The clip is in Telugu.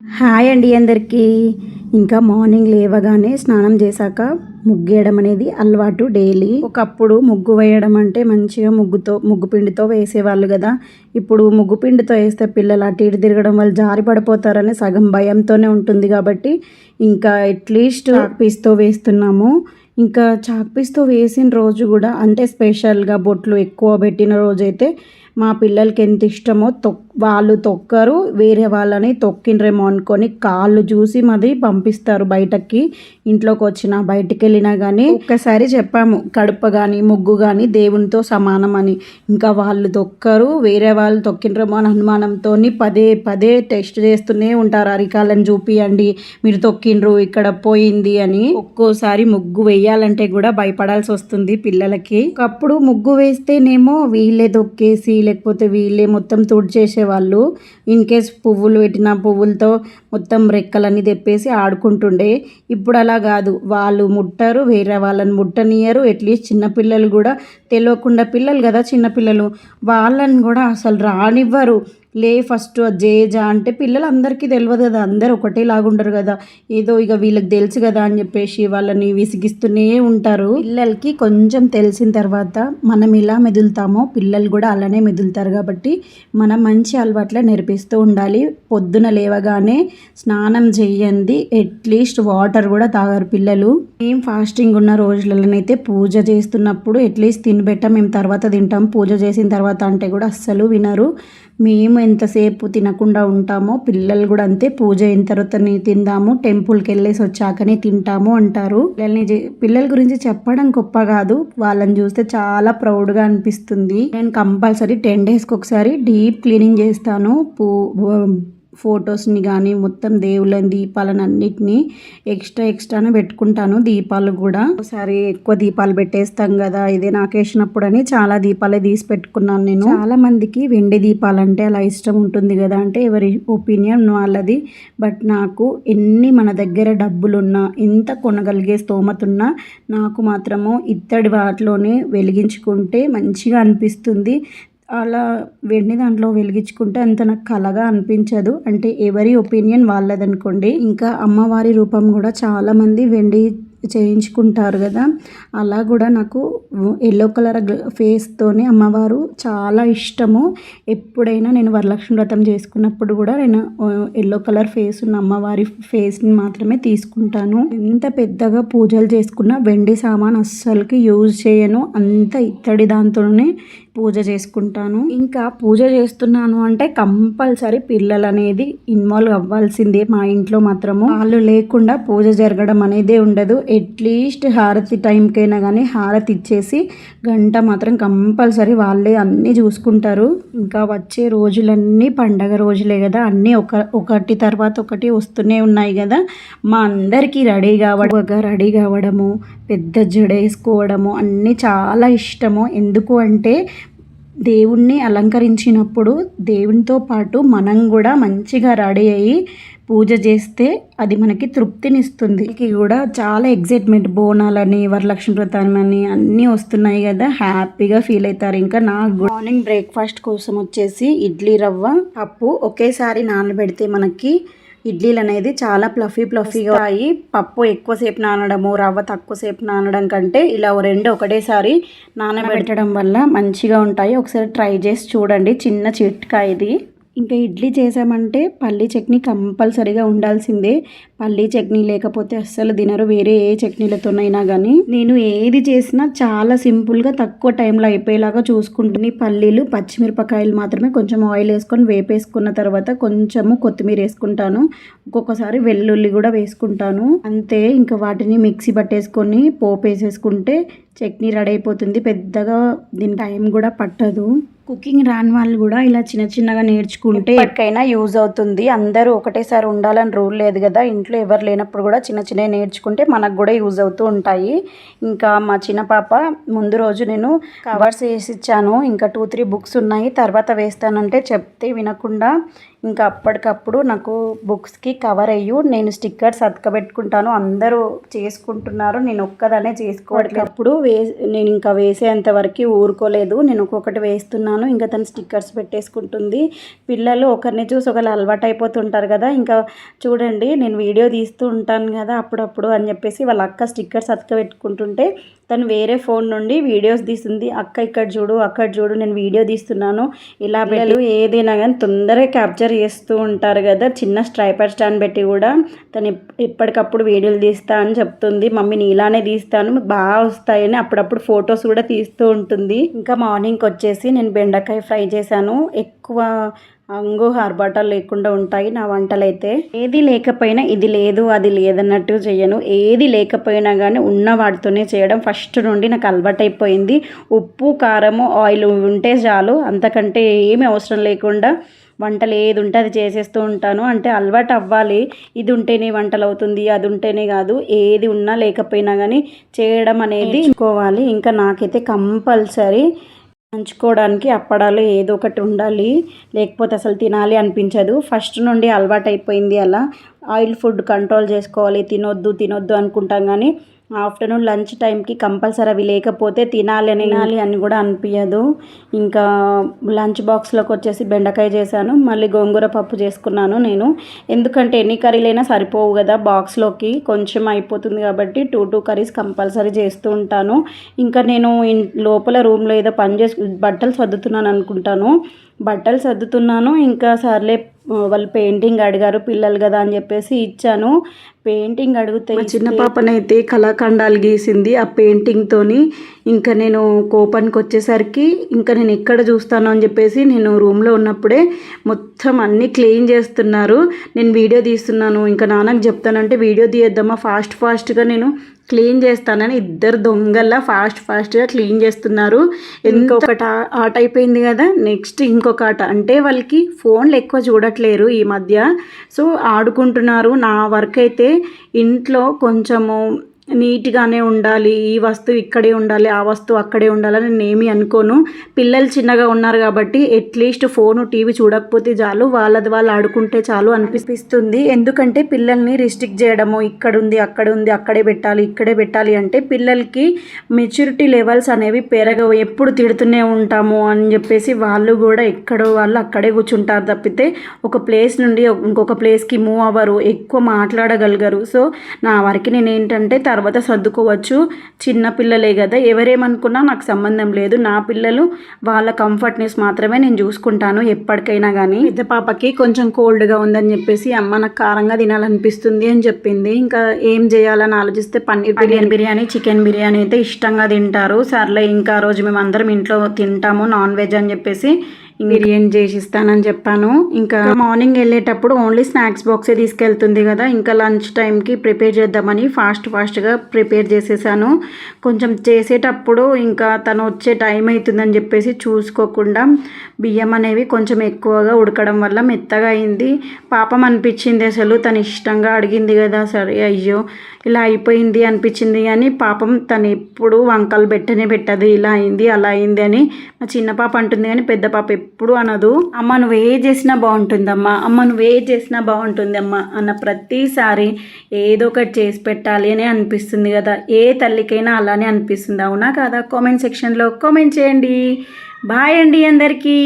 హాయ్ అండి అందరికీ. ఇంకా మార్నింగ్ లేవగానే స్నానం చేశాక ముగ్గేయడం అనేది అలవాటు డైలీ. ఒకప్పుడు ముగ్గు వేయడం అంటే మంచిగా ముగ్గుతో ముగ్గు పిండితో వేసేవాళ్ళు కదా. ఇప్పుడు ముగ్గు పిండితో వేస్తే పిల్లలు అటు ఇటు తిరగడం వల్ల జారి పడిపోతారని సగం భయంతోనే ఉంటుంది కాబట్టి ఇంకా అట్లీస్ట్ పీస్తో వేస్తున్నాము. ఇంకా చాక్ పీస్తో వేసిన రోజు కూడా అంటే స్పెషల్గా బొట్లు ఎక్కువ పెట్టిన రోజు అయితే మా పిల్లలకి ఎంత ఇష్టమో తొక్ వాళ్ళు తొక్కరు వేరే వాళ్ళని తొక్కిండ్రేమో అనుకొని కాళ్ళు చూసి మరి పంపిస్తారు బయటకి. ఇంట్లోకి వచ్చినా బయటికి వెళ్ళినా కానీ ఒక్కసారి చెప్పాము కడుప కానీ ముగ్గు కానీ దేవునితో సమానం అని. ఇంకా వాళ్ళు తొక్కరు వేరే వాళ్ళు తొక్కిండ్రేమో అని అనుమానంతో పదే పదే టెస్ట్ చేస్తూనే ఉంటారు. అరికాలను చూపియండి మీరు తొక్కిండ్రు ఇక్కడ పోయింది అని. ఒక్కోసారి ముగ్గు వేయాలంటే కూడా భయపడాల్సి వస్తుంది పిల్లలకి. ఒకప్పుడు ముగ్గు వేస్తేనేమో వీళ్ళే తొక్కేసి లేకపోతే వీళ్ళే మొత్తం తుడిచేసేవాళ్ళు. ఇన్ కేస్ పువ్వులు పెట్టిన పువ్వులతో మొత్తం రెక్కలన్నీ తెప్పేసి ఆడుకుంటుండే. ఇప్పుడు అలా కాదు. వాళ్ళు ముట్టరు వేరే వాళ్ళని ముట్టనియరు. అట్లీస్ట్ చిన్నపిల్లలు కూడా తెలియకుండా పిల్లలు కదా చిన్నపిల్లలు వాళ్ళని కూడా అసలు రానివ్వరు. లే ఫస్ట్ జేజా అంటే పిల్లలు అందరికీ తెలియదు కదా. అందరు ఒకటేలాగా ఉండరు కదా. ఏదో ఇక వీళ్ళకి తెలుసు కదా అని చెప్పేసి వాళ్ళని విసిగిస్తూనే ఉంటారు. పిల్లలకి కొంచెం తెలిసిన తర్వాత మనం ఇలా మెదులుతామో పిల్లలు కూడా అలానే మెదులుతారు కాబట్టి మనం మంచి అలవాట్లే నేర్పిస్తూ ఉండాలి. పొద్దున లేవగానే స్నానం చేయండి. అట్లీస్ట్ వాటర్ కూడా తాగారు పిల్లలు. మేము ఫాస్టింగ్ ఉన్న రోజులలోనైతే పూజ చేస్తున్నప్పుడు అట్లీస్ట్ తినబెట్ట మేము తర్వాత తింటాం. పూజ చేసిన తర్వాత అంటే కూడా అస్సలు వినరు. మేము ఎంతసేపు తినకుండా ఉంటామో పిల్లలు కూడా అంతే. పూజ అయిన తర్వాత తిందాము. టెంపుల్కి వెళ్ళేసి వచ్చాకనే తింటాము అంటారు. పిల్లల్ని పిల్లల గురించి చెప్పడం గొప్ప కాదు. వాళ్ళని చూస్తే చాలా ప్రౌడ్గా అనిపిస్తుంది. నేను కంపల్సరీ టెన్ డేస్కి ఒకసారి డీప్ క్లీనింగ్ చేస్తాను. పూ ఫొటోస్ని కానీ మొత్తం దేవుళ్ళని దీపాలను అన్నిటినీ ఎక్స్ట్రా ఎక్స్ట్రానే పెట్టుకుంటాను దీపాలు కూడా. ఒకసారి ఎక్కువ దీపాలు పెట్టేస్తాం కదా ఇదే నాకేసినప్పుడు అని చాలా దీపాలే తీసి పెట్టుకున్నాను నేను. చాలా మందికి వెండి దీపాలు అంటే అలా ఇష్టం ఉంటుంది కదా అంటే ఎవరి ఒపీనియన్ వాళ్ళది. బట్ నాకు ఎన్ని మన దగ్గర డబ్బులున్నా ఎంత కొనగలిగే స్తోమత ఉన్నా నాకు మాత్రము ఇత్తడి వాటిలోనే వెలిగించుకుంటే మంచిగా అనిపిస్తుంది. అలా వెండి దాంట్లో వెలిగించుకుంటే అంత నాకు కలగా అనిపించదు. అంటే ఎవరి ఒపీనియన్ వాళ్ళదనుకోండి. ఇంకా అమ్మవారి రూపం కూడా చాలామంది వెండి చేయించుకుంటారు కదా. అలా కూడా నాకు ఎల్లో కలర్ ఫేస్తోనే అమ్మవారు చాలా ఇష్టము. ఎప్పుడైనా నేను వరలక్ష్మి వ్రతం చేసుకున్నప్పుడు కూడా నేను ఎల్లో కలర్ ఫేస్ ఉన్న అమ్మవారి ఫేస్ని మాత్రమే తీసుకుంటాను. ఎంత పెద్దగా పూజలు చేసుకున్న వెండి సామాన్ అస్సలకి యూజ్ చేయను. అంత ఇత్తడి దాంతోనే పూజ చేసుకుంటాను. ఇంకా పూజ చేస్తున్నాను అంటే కంపల్సరీ పిల్లలు అనేది ఇన్వాల్వ్ అవ్వాల్సిందే మా ఇంట్లో మాత్రము. వాళ్ళు లేకుండా పూజ జరగడం అనేది ఉండదు. అట్లీస్ట్ హారతి టైంకైనా కానీ హారతి ఇచ్చేసి గంట మాత్రం కంపల్సరీ వాళ్ళే అన్నీ చూసుకుంటారు. ఇంకా వచ్చే రోజులన్నీ పండగ రోజులే కదా. అన్నీ ఒక ఒకటి తర్వాత ఒకటి వస్తూనే ఉన్నాయి కదా. మా అందరికీ రెడీ కావడం రెడీ కావడము పెద్ద జడ వేసుకోవడము అన్నీ చాలా ఇష్టము. ఎందుకు అంటే దేవుణ్ణి అలంకరించినప్పుడు దేవునితో పాటు మనం కూడా మంచిగా రెడీ అయ్యి పూజ చేస్తే అది మనకి తృప్తినిస్తుంది. కూడా చాలా ఎగ్జైట్మెంట్ బోనాలని వరలక్ష్మి వ్రతం అని అన్నీ వస్తున్నాయి కదా. హ్యాపీగా ఫీల్ అవుతారు. ఇంకా నాకు మార్నింగ్ బ్రేక్ఫాస్ట్ కోసం వచ్చేసి ఇడ్లీ రవ్వ పప్పు ఒకేసారి నానబెడితే మనకి ఇడ్లీలు అనేది చాలా ప్లఫీ ప్లఫీగా అయ్యి పప్పు ఎక్కువసేపు నానడము రవ్వ తక్కువసేపు నానడం కంటే ఇలా రెండు ఒకటేసారి నానబెట్టడం వల్ల మంచిగా ఉంటాయి. ఒకసారి ట్రై చేసి చూడండి. చిన్న చిట్కా ఇది. ఇంకా ఇడ్లీ చేసామంటే పల్లీ చట్నీ కంపల్సరీగా ఉండాల్సిందే. పల్లీ చట్నీ లేకపోతే అస్సలు తినరు. వేరే ఏ చట్నీలతోనైనా కానీ నేను ఏది చేసినా చాలా సింపుల్గా తక్కువ టైంలో అయిపోయేలాగా చూసుకుంటుంది పల్లీలు పచ్చిమిరపకాయలు మాత్రమే కొంచెం ఆయిల్ వేసుకొని వేపేసుకున్న తర్వాత కొంచెము కొత్తిమీర వేసుకుంటాను. ఒక్కొక్కసారి వెల్లుల్లి కూడా వేసుకుంటాను. అంతే ఇంకా వాటిని మిక్సీ పట్టేసుకొని పోపు వేసేసుకుంటే చట్నీ రెడీ అయిపోతుంది. పెద్దగా దీని టైం కూడా పట్టదు. కుకింగ్ రాని వాళ్ళు కూడా ఇలా చిన్న చిన్నగా నేర్చుకుంటే ఎప్పటికైనా యూజ్ అవుతుంది. అందరూ ఒకటేసారి ఉండాలని రూల్ లేదు కదా. ఇంట్లో ఎవరు లేనప్పుడు కూడా చిన్న చిన్నవి నేర్చుకుంటే మనకు కూడా యూజ్ అవుతూ ఉంటాయి. ఇంకా మా చిన్న పాప ముందు రోజు నేను కవర్స్ వేసి ఇచ్చాను. ఇంకా టూ త్రీ బుక్స్ ఉన్నాయి. తర్వాత వేస్తానంటే చెప్తే వినకుండా ఇంకా అప్పటికప్పుడు నాకు బుక్స్కి కవర్ అయ్యు నేను స్టిక్కర్స్ అతకబెట్టుకుంటాను. అందరూ చేసుకుంటున్నారు. నేను ఒక్కదానే చేసుకోవట్లప్పుడు వే నేను ఇంకా వేసేంత వరకు ఊరుకోలేదు. నేను ఒక్కొక్కటి వేస్తున్నాను. ఇంకా తను స్టిక్కర్స్ పెట్టేసుకుంటుంది. పిల్లలు ఒకరిని చూసి ఒకరు అలవాటు అయిపోతుంటారు కదా. ఇంకా చూడండి నేను వీడియో తీస్తూ ఉంటాను కదా అప్పుడప్పుడు అని చెప్పేసి వాళ్ళ అక్క స్టిక్కర్స్ అతకబెట్టుకుంటుంటే తను వేరే ఫోన్ నుండి వీడియోస్ తీస్తుంది అక్క ఇక్కడ చూడు అక్కడ చూడు నేను వీడియో తీస్తున్నాను. ఇలా పిల్లలు ఏదైనా కానీ తొందరగా క్యాప్చర్ చేస్తూ ఉంటారు కదా చిన్న స్ట్రైపర్ స్టాండ్ పెట్టి కూడా. తను ఎప్- ఎప్పటికప్పుడు వీడియోలు తీస్తా అని చెప్తుంది. మమ్మీ నీ ఇలానే తీస్తాను. బాగా వస్తాయని అప్పుడప్పుడు ఫొటోస్ కూడా తీస్తూ ఉంటుంది. ఇంకా మార్నింగ్కి వచ్చేసి నేను బెండకాయ ఫ్రై చేశాను. ఎక్కువ అంగు ఆర్భాటాలు లేకుండా ఉంటాయి నా వంటలైతే. ఏది లేకపోయినా ఇది లేదు అది లేదన్నట్టు చేయను. ఏది లేకపోయినా కానీ ఉన్న వాటితోనే చేయడం ఫస్ట్ నుండి నాకు అలవాటైపోయింది. ఉప్పు కారము ఆయిల్ ఉంటే చాలు. అంతకంటే ఏమీ అవసరం లేకుండా వంటలు ఏది ఉంటే అది చేసేస్తూ ఉంటాను. అంటే అలవాటు అవ్వాలి. ఇది ఉంటేనే వంటలు అవుతుంది అది ఉంటేనే కాదు. ఏది ఉన్నా లేకపోయినా కానీ చేయడం అనేది కోవాలి ఇంకా నాకైతే కంపల్సరీ నంచుకోవడానికి అప్పడాలు ఏదో ఒకటి ఉండాలి. లేకపోతే అసలు తినాలి అనిపించదు. ఫస్ట్ నుండి అలవాటు అయిపోయింది అలా. ఆయిల్ ఫుడ్ కంట్రోల్ చేసుకోవాలి. తినొద్దు తినొద్దు అనుకుంటాం కానీ ఆఫ్టర్నూన్ లంచ్ టైంకి కంపల్సరీ అవి లేకపోతే తినాలి అని తినాలి అని కూడా అనిపించదు ఇంకా లంచ్ బాక్స్లోకి వచ్చేసి బెండకాయ చేశాను మళ్ళీ గోంగూర పప్పు చేసుకున్నాను నేను. ఎందుకంటే ఎన్ని కర్రీలైనా సరిపోవు కదా బాక్స్లోకి కొంచెం అయిపోతుంది కాబట్టి టూ టూ కర్రీస్ కంపల్సరీ చేస్తూ ఉంటాను. ఇంకా నేను లోపల రూమ్లో ఏదో పని చేసు బట్టలు సర్దుతున్నాను అనుకుంటాను. బట్టలు సర్దుతున్నాను ఇంకా సర్లే వాళ్ళు పెయింటింగ్ అడిగారు పిల్లలు కదా అని చెప్పేసి ఇచ్చాను. పెయింటింగ్ అడిగితే చిన్న పాపనైతే కళాఖండాలు గీసింది. ఆ పెయింటింగ్తోని ఇంకా నేను కోపానికి వచ్చేసరికి ఇంకా నేను ఎక్కడ చూస్తాను అని చెప్పేసి నేను రూమ్లో ఉన్నప్పుడే మొత్తం అన్నీ క్లీన్ చేస్తున్నారు. నేను వీడియో తీస్తున్నాను. ఇంకా నాన్నకు చెప్తానంటే వీడియో తీయద్దామా ఫాస్ట్ ఫాస్ట్గా నేను క్లీన్ చేస్తానని ఇద్దరు దొంగల్లా ఫాస్ట్ ఫాస్ట్గా క్లీన్ చేస్తున్నారు. ఇంకొకటి ఆట అయిపోయింది కదా నెక్స్ట్ ఇంకొక ఆట. అంటే వాళ్ళకి ఫోన్లు ఎక్కువ చూడట్లేరు ఈ మధ్య. సో ఆడుకుంటున్నారు. నా వర్క్ అయితే ఇంట్లో కొంచెము నీట్గానే ఉండాలి ఈ వస్తువు ఇక్కడే ఉండాలి ఆ వస్తువు అక్కడే ఉండాలని నేను ఏమీ అనుకోను. పిల్లలు చిన్నగా ఉన్నారు కాబట్టి అట్లీస్ట్ ఫోను టీవీ చూడకపోతే చాలు వాళ్ళది వాళ్ళు ఆడుకుంటే చాలు అనిపిస్తుంది. ఎందుకంటే పిల్లల్ని రిస్ట్రిక్ట్ చేయడము ఇక్కడ ఉంది అక్కడ ఉంది అక్కడే పెట్టాలి ఇక్కడే పెట్టాలి అంటే పిల్లలకి మెచ్యూరిటీ లెవెల్స్ అనేవి పెరగవు ఎప్పుడు తిడుతూనే ఉంటాము అని చెప్పేసి వాళ్ళు కూడా ఎక్కడో వాళ్ళు అక్కడే కూర్చుంటారు తప్పితే ఒక ప్లేస్ నుండి ఇంకొక ప్లేస్కి మూవ్ అవ్వరు ఎక్కువ మాట్లాడగలగరు. సో నా వరకు నేను ఏంటంటే తర్వాత సర్దుకోవచ్చు. చిన్న పిల్లలే కదా. ఎవరేమనుకున్నా నాకు సంబంధం లేదు. నా పిల్లలు వాళ్ళ కంఫర్ట్నెస్ మాత్రమే నేను చూసుకుంటాను ఎప్పటికైనా కానీ పెద్ద పాపకి కొంచెం కోల్డ్గా ఉందని చెప్పేసి అమ్మ నాకు కారంగా తినాలనిపిస్తుంది అని చెప్పింది. ఇంకా ఏం చేయాలని ఆలోచిస్తే పన్నీర్ బిర్యానీ. బిర్యానీ చికెన్ బిర్యానీ అయితే ఇష్టంగా తింటారు. సర్లే ఇంకా రోజు మేము అందరం ఇంట్లో తింటాము నాన్ వెజ్ అని చెప్పేసి బిర్యానీ చేసి ఇస్తానని చెప్పాను. ఇంకా మార్నింగ్ వెళ్ళేటప్పుడు ఓన్లీ స్నాక్స్ బాక్సే తీసుకెళ్తుంది కదా. ఇంకా లంచ్ టైంకి ప్రిపేర్ చేద్దామని ఫాస్ట్ ఫాస్ట్గా ప్రిపేర్ చేసేసాను. కొంచెం చేసేటప్పుడు ఇంకా తను వచ్చే టైం అవుతుందని చెప్పేసి చూసుకోకుండా బియ్యం అనేవి కొంచెం ఎక్కువగా ఉడకడం వల్ల మెత్తగా అయింది. పాపం అనిపించింది అసలు. తను ఇష్టంగా అడిగింది కదా సరే అయ్యో ఇలా అయిపోయింది అనిపించింది కానీ పాపం తను ఎప్పుడు వంకలు పెట్టనే పెట్టదు. ఇలా అయింది అలా అయింది అని మా చిన్న పాప అంటుంది కానీ పెద్ద పాప ఎప్పుడు అనదు. అమ్మ నువ్వు ఏ చేసినా బాగుంటుందమ్మా. అమ్మ నువ్వు ఏ చేసినా బాగుంటుంది అన్న ప్రతిసారి ఏదో ఒకటి చేసి పెట్టాలి అని అనిపిస్తుంది కదా. ఏ తల్లికైనా అలానే అనిపిస్తుంది. అవునా కదా? కామెంట్ సెక్షన్లో కామెంట్ చేయండి. బాయ్ అండి అందరికీ.